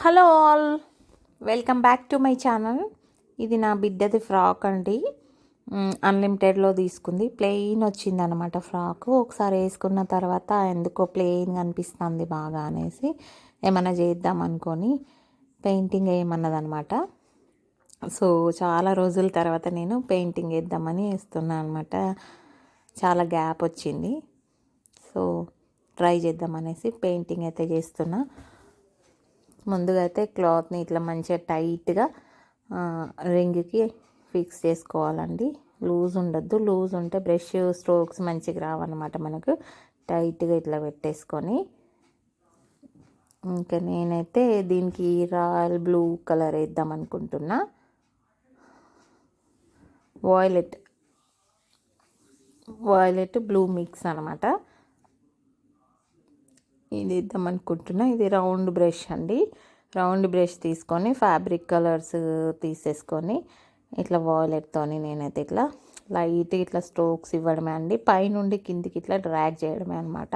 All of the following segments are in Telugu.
Hello all. Welcome back to my channel. ఇది నా బిడ్డది ఫ్రాక్ అండి. అన్లిమిటెడ్లో తీసుకుంది. ప్లెయిన్ వచ్చింది అనమాట ఫ్రాక్. ఒకసారి వేసుకున్న తర్వాత ఎందుకో ప్లెయిన్ అనిపిస్తుంది బాగా అనేసి ఏమైనా చేద్దాం అనుకొని పెయింటింగ్ వేయమన్నదనమాట సో చాలా రోజుల తర్వాత నేను పెయింటింగ్ వేద్దామని వేస్తున్నాను అనమాట చాలా గ్యాప్ వచ్చింది. సో ట్రై చేద్దామనేసి పెయింటింగ్ అయితే చేస్తున్నా. ముందుగా అయితే క్లాత్ని ఇట్లా మంచిగా టైట్గా రింగ్కి ఫిక్స్ చేసుకోవాలండి. లూజ్ ఉండద్దు. లూజ్ ఉంటే బ్రష్ స్ట్రోక్స్ మంచిగా రావన్నమాట మనకు. టైట్గా ఇట్లా పెట్టేసుకొని. ఇంకా నేనైతే దీనికి రాయల్ బ్లూ కలర్ వేద్దాం అనుకుంటున్నా. వాయిలెట్ వాయిలెట్ బ్లూ మిక్స్ అనమాట ఇది అనుకుంటున్నా. ఇది రౌండ్ బ్రష్ అండి. రౌండ్ బ్రష్ తీసుకొని ఫ్యాబ్రిక్ కలర్స్ తీసేసుకొని ఇట్లా వాయిలెట్తోని నేనైతే ఇట్లా లైట్ ఇట్లా స్ట్రోక్స్ ఇవ్వడమే అండి. పైనుండి కిందికి ఇట్లా డ్రాగ్ చేయడమే అనమాట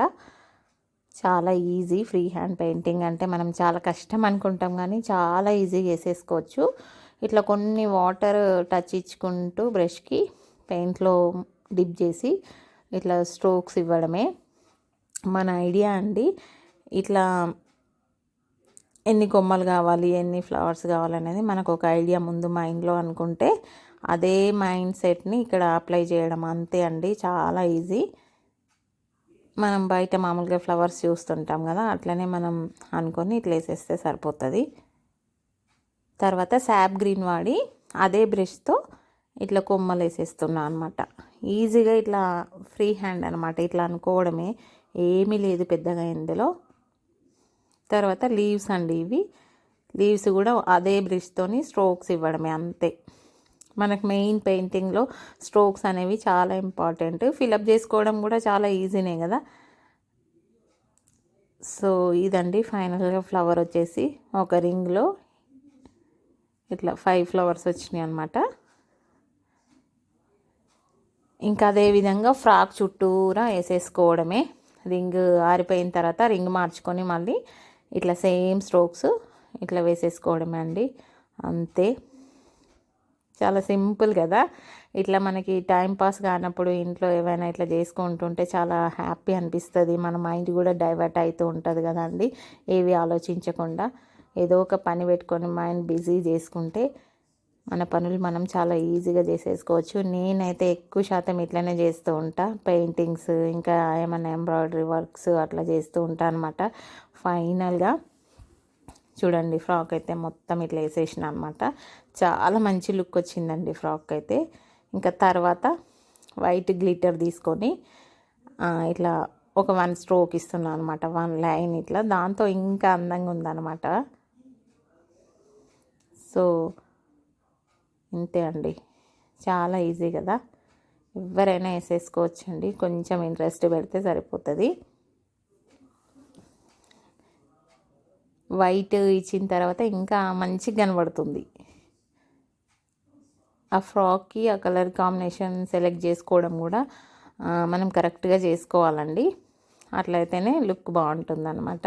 చాలా ఈజీ ఫ్రీ హ్యాండ్ పెయింటింగ్ అంటే మనం చాలా కష్టం అనుకుంటాం కానీ చాలా ఈజీ చేసేసుకోవచ్చు. ఇట్లా కొన్ని వాటర్ టచ్ ఇచ్చుకుంటూ బ్రష్కి పెయింట్లో డిప్ చేసి ఇట్లా స్ట్రోక్స్ ఇవ్వడమే మన ఐడియా అండి. ఇట్లా ఎన్ని కొమ్మలు కావాలి ఎన్ని ఫ్లవర్స్ కావాలనేది మనకు ఒక ఐడియా ముందు మైండ్లో అనుకుంటే అదే మైండ్ సెట్ని ఇక్కడ అప్లై చేయడం అంతే అండి. చాలా ఈజీ. మనం బయట మామూలుగా ఫ్లవర్స్ చూస్తుంటాం కదా అట్లనే మనం అనుకొని ఇట్లా వేసేస్తే సరిపోతుంది. తర్వాత శాప్ గ్రీన్ వాడి అదే బ్రష్తో ఇట్లా కొమ్మలు వేసేస్తున్నా అనమాట ఈజీగా ఇట్లా ఫ్రీ హ్యాండ్ అనమాట ఇట్లా అనుకోవడమే. ఏమీ లేదు పెద్దగా ఇందులో. తర్వాత లీవ్స్ అండి ఇవి. లీవ్స్ కూడా అదే బ్రిష్తోని స్ట్రోక్స్ ఇవ్వడమే అంతే. మనకు మెయిన్ పెయింటింగ్లో స్ట్రోక్స్ అనేవి చాలా ఇంపార్టెంట్ ఫిలప్ చేసుకోవడం కూడా చాలా ఈజీనే కదా. సో ఇదండి ఫైనల్గా ఫ్లవర్ వచ్చేసి ఒక రింగ్లో ఇట్లా ఫైవ్ ఫ్లవర్స్ వచ్చినాయి అనమాట ఇంకా అదేవిధంగా ఫ్రాక్ చుట్టూరా వేసేసుకోవడమే. రింగ్ ఆరిపోయిన తర్వాత రింగ్ మార్చుకొని మళ్ళీ ఇట్లా సేమ్ స్ట్రోక్స్ ఇట్లా వేసేసుకోవడమే అండి. అంతే. చాలా సింపుల్ కదా. ఇట్లా మనకి టైం పాస్ కానప్పుడు ఇంట్లో ఏవైనా ఇట్లా చేసుకుంటుంటే చాలా హ్యాపీ అనిపిస్తుంది. మన మైండ్ కూడా డైవర్ట్ అవుతూ ఉంటుంది కదండి. ఏవి ఆలోచించకుండా. ఏదో ఒక పని పెట్టుకొని మైండ్ బిజీ చేసుకుంటే మన పనులు మనం చాలా ఈజీగా చేసేసుకోవచ్చు. నేనైతే ఎక్కువ శాతం ఇట్లనే చేస్తూ ఉంటా. పెయింటింగ్స్ ఇంకా ఏమైనా ఎంబ్రాయిడరీ వర్క్స్ అట్లా చేస్తూ ఉంటా అనమాట ఫైనల్గా చూడండి ఫ్రాక్ అయితే మొత్తం ఇట్లా వేసేసిన అనమాట చాలా మంచి లుక్ వచ్చిందండి ఫ్రాక్ అయితే. ఇంకా తర్వాత వైట్ గ్లిటర్ తీసుకొని ఇట్లా ఒక వన్ స్ట్రోక్ ఇస్తున్నాను అనమాట వన్ లైన్ ఇట్లా. దాంతో ఇంకా అందంగా ఉందన్నమాట. సో ఇంతే అండి. చాలా ఈజీ కదా. ఎవరైనా వేసేసుకోవచ్చండి. కొంచెం ఇంట్రెస్ట్ పెడితే సరిపోతుంది. వైట్ ఇచ్చిన తర్వాత ఇంకా మంచిగా కనబడుతుంది. ఆ ఫ్రాక్కి ఆ కలర్ కాంబినేషన్ సెలెక్ట్ చేసుకోవడం కూడా మనం కరెక్ట్గా చేసుకోవాలండి. అట్లయితేనే లుక్ బాగుంటుంది అనమాట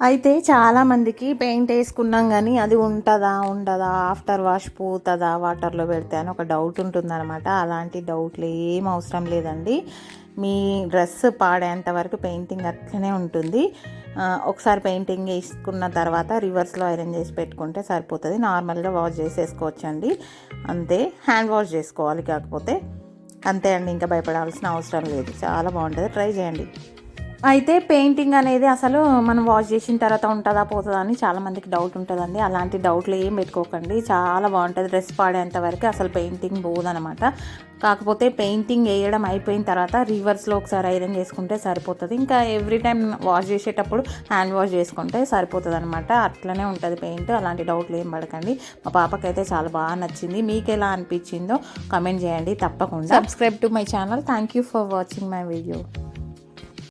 అయితే చాలామందికి పెయింట్ వేసుకున్నాం కానీ అది ఉంటుందా ఉండదా ఆఫ్టర్ వాష్ పోతుందా వాటర్లో పెడితే అని ఒక డౌట్ ఉంటుందన్నమాట. అలాంటి డౌట్లు ఏం అవసరం లేదండి. మీ డ్రెస్ పాడేంత వరకు పెయింటింగ్ అట్లనే ఉంటుంది. ఒకసారి పెయింటింగ్ వేసుకున్న తర్వాత రివర్స్లో ఐరన్ చేసి పెట్టుకుంటే సరిపోతుంది. నార్మల్గా వాష్ చేసేసుకోవచ్చండి. అంతే హ్యాండ్ వాష్ చేసుకోవాలి కాకపోతే. అంతే అండి ఇంకా భయపడాల్సిన అవసరం లేదు. చాలా బాగుంటుంది. ట్రై చేయండి. అయితే పెయింటింగ్ అనేది అసలు మనం వాష్ చేసిన తర్వాత ఉంటుందా పోతుందా అని చాలామందికి డౌట్ ఉంటుందండి. అలాంటి డౌట్లు ఏం పెట్టుకోకండి. చాలా బాగుంటుంది. డ్రెస్ పాడేంత వరకు అసలు పెయింటింగ్ పోదనమాట. కాకపోతే పెయింటింగ్ వేయడం అయిపోయిన తర్వాత రివర్స్లో ఒకసారి ఐరన్ చేసుకుంటే సరిపోతుంది. ఇంకా ఎవ్రీ టైం వాష్ చేసేటప్పుడు హ్యాండ్ వాష్ చేసుకుంటే సరిపోతుంది అనమాట అట్లనే ఉంటుంది పెయింట్. అలాంటి డౌట్లు ఏం పడకండి. మా పాపకైతే చాలా బాగా నచ్చింది. మీకు ఎలా అనిపించిందో కమెంట్ చేయండి తప్పకుండా. Subscribe to my channel thank you for watching my video